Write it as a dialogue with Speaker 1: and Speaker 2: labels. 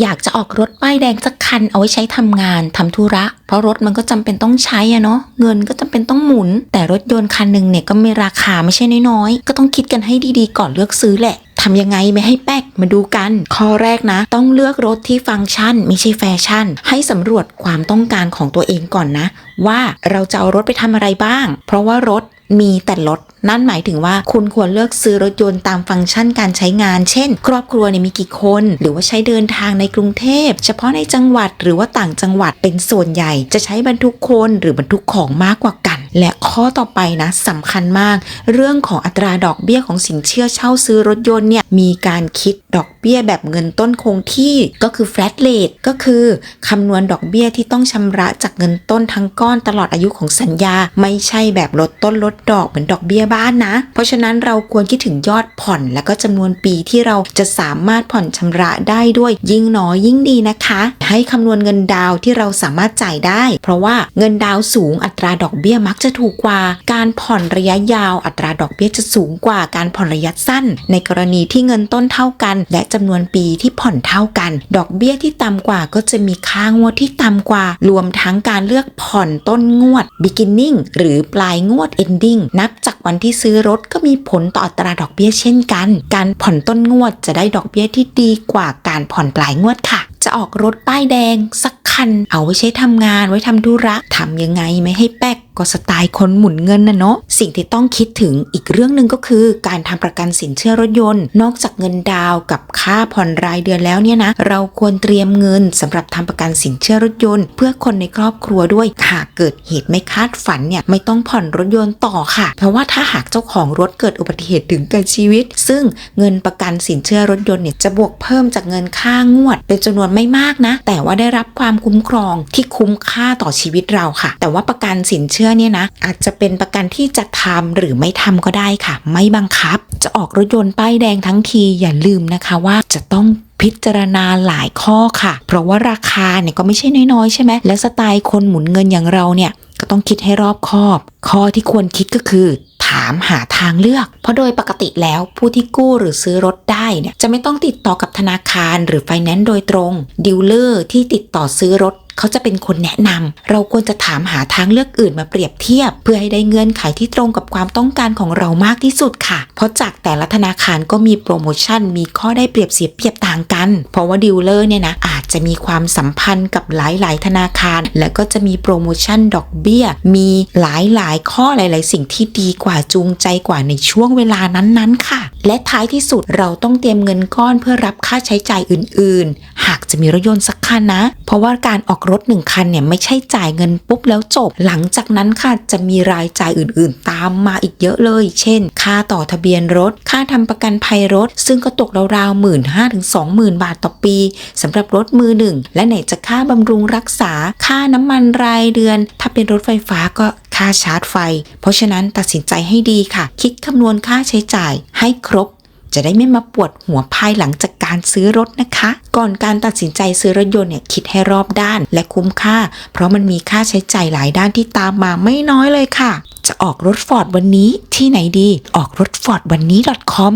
Speaker 1: อยากจะออกรถป้ายแดงสักคันเอาไว้ใช้ทำงานทำธุระ เพราะรถมันก็จำเป็นต้องใช้อะเนาะเงินก็จำเป็นต้องหมุน แต่รถยนต์คันหนึ่งเนี่ยก็มีราคาไม่ใช่น้อยๆก็ต้องคิดกันให้ดีๆ ก่อนเลือกซื้อแหละ ทำยังไงไม่ให้แป๊กมาดูกัน ข้อแรกนะ ต้องเลือกรถที่ฟังก์ชัน ไม่ใช่แฟชั่น ให้สำรวจความต้องการของตัวเองก่อนนะ ว่าเราจะเอารถไปทำอะไรบ้าง เพราะว่ารถมีแต่รถนั่นหมายถึงว่าคุณควรเลือกซื้อรถยนต์ตามฟังก์ชันการใช้งาน เช่น ครอบครัวเนี่ยมีกี่คน หรือว่าใช้เดินทางในกรุงเทพ เฉพาะในจังหวัดหรือว่าต่างจังหวัดเป็นส่วนใหญ่ จะใช้บรรทุกคนหรือบรรทุกของมากกว่ากัน และข้อต่อไปนะสำคัญมาก เรื่องของอัตราดอกเบี้ยของสินเชื่อเช่าซื้อรถยนต์เนี่ยมีการคิดดอกเบี้ยแบบเงินต้นคงที่ก็คือ flat rate ก็คือคำนวณดอกเบี้ยที่ต้องชำระจากเงินต้นทั้งก้อนตลอดอายุของสัญญา ไม่ใช่แบบลดต้นลดดอกเหมือนดอกเบี้ยบ้านนะ เพราะฉะนั้นเราควรคิดถึงยอดผ่อน และก็จำนวนปีที่เราจะสามารถผ่อนชำระได้ด้วยยิ่งน้อยยิ่งดีนะคะ ให้คำนวณเงินดาวน์ที่เราสามารถจ่ายได้ เพราะว่าเงินดาวน์สูงอัตราดอกเบี้ยมักจะถูกกว่าการผ่อนระยะยาวอัตราดอกเบี้ยจะสูงกว่าการผ่อนระยะสั้น ในกรณีที่เงินต้นเท่ากัน และจำนวนปีที่ผ่อนเท่ากัน ดอกเบี้ยที่ต่ำกว่าก็จะมีค่างวดที่ต่ำกว่า รวมทั้งการเลือกผ่อนต้นงวด beginning หรือปลายงวด ending นับจากวันที่ซื้อรถก็มีผลต่ออัตราดอกเบี้ยเช่นกัน การผ่อนต้นงวดจะได้ดอกเบี้ยที่ดีกว่าการผ่อนปลายงวดค่ะ จะออกรถป้ายแดงสักคัน เอาไว้ใช้ทำงานไว้ทำธุระทำยังไงไม่ให้แป๊ก ก็สไตล์คนหมุนเงินนะเนาะสิ่งที่ต้องคิดถึงอีกเรื่องหนึ่งก็คือ การทำประกันสินเชื่อรถยนต์ นอกจากเงินดาวกับค่าผ่อนรายเดือนแล้วเนี่ยนะเราควรเตรียมเงินสำหรับทำประกันสินเชื่อรถยนต์ เพื่อคนในครอบครัวด้วยหากเกิดเหตุไม่คาดฝันเนี่ยไม่ต้องผ่อนรถยนต์ต่อค่ะ เพราะว่าถ้าหากเจ้าของรถเกิดอุบัติเหตุถึงกับชีวิต ซึ่งเงินประกันสินเชื่อรถยนต์เนี่ยจะบวกเพิ่มจากเงินค่างวด เป็นจำนวนไม่มากนะ แต่ว่าได้รับความคุ้มครองที่คุ้มค่าต่อชีวิตเราค่ะ แต่ว่าประกันสินเชื่อเนี่ยนะอาจจะเป็นประกันที่จะทำหรือไม่ทำก็ได้ค่ะ ไม่บังคับ จะออกรถยนต์ป้ายแดงทั้งทีอย่าลืมนะคะว่าจะต้องพิจารณาหลายข้อค่ะ เพราะว่าราคาเนี่ยก็ไม่ใช่น้อยๆใช่ไหมและสไตล์คนหมุนเงินอย่างเราเนี่ยก็ต้องคิดให้รอบคอบ ข้อที่ควรคิดก็คือถามหาทางเลือก เพราะโดยปกติแล้วผู้ที่กู้หรือซื้อรถได้เนี่ยจะไม่ต้องติดต่อกับธนาคารหรือไฟแนนซ์โดยตรงดีลเลอร์ที่ติดต่อซื้อรถ เขาจะเป็นคนแนะนำเราควรจะถามหาทางเลือกอื่นมาเปรียบเทียบ เพื่อให้ได้เงื่อนไขที่ตรงกับความต้องการของเรามากที่สุดค่ะ เพราะจากแต่ละธนาคารก็มีโปรโมชั่น มีข้อได้เปรียบเสียเปรียบต่างกัน เพราะว่าดีลเลอร์เนี่ยนะอาจจะมีความสัมพันธ์กับหลาย ๆ ธนาคาร และก็จะมีโปรโมชั่นดอกเบี้ย มีหลาย ๆ ข้อหลาย ๆ สิ่งที่ดีกว่าจูงใจกว่าในช่วงเวลานั้น ๆ ค่ะและท้ายที่สุดเราต้องเตรียมเงินก้อนเพื่อรับค่าใช้จ่ายอื่น ๆ หากจะมีรถยนต์สักคันนะ เพราะว่าการออกรถหนึ่งคันเนี่ยไม่ใช่จ่ายเงินปุ๊บแล้วจบ หลังจากนั้นค่ะจะมีรายจ่ายอื่น ๆ ตามมาอีกเยอะเลย เช่น ค่าต่อทะเบียนรถ ค่าทำประกันภัยรถ ซึ่งก็ตกราวๆหมื่นห้าถึงสองหมื่นบาทต่อปีสำหรับรถมือหนึ่งและไหนจะค่าบำรุงรักษา ค่าน้ำมันรายเดือน ถ้าเป็นรถไฟฟ้าก็ ค่าชาร์จไฟ เพราะฉะนั้นตัดสินใจให้ดีค่ะ คิดคำนวณค่าใช้จ่ายให้ครบ จะได้ไม่มาปวดหัวภายหลังจากการซื้อรถนะคะ ก่อนการตัดสินใจซื้อรถยนต์เนี่ยคิดให้รอบด้านและคุ้มค่า เพราะมันมีค่าใช้จ่ายหลายด้านที่ตามมาไม่น้อยเลยค่ะ จะออกรถฟอร์ดวันนี้ที่ไหนดี ออกรถฟอร์ดวันนี้ .com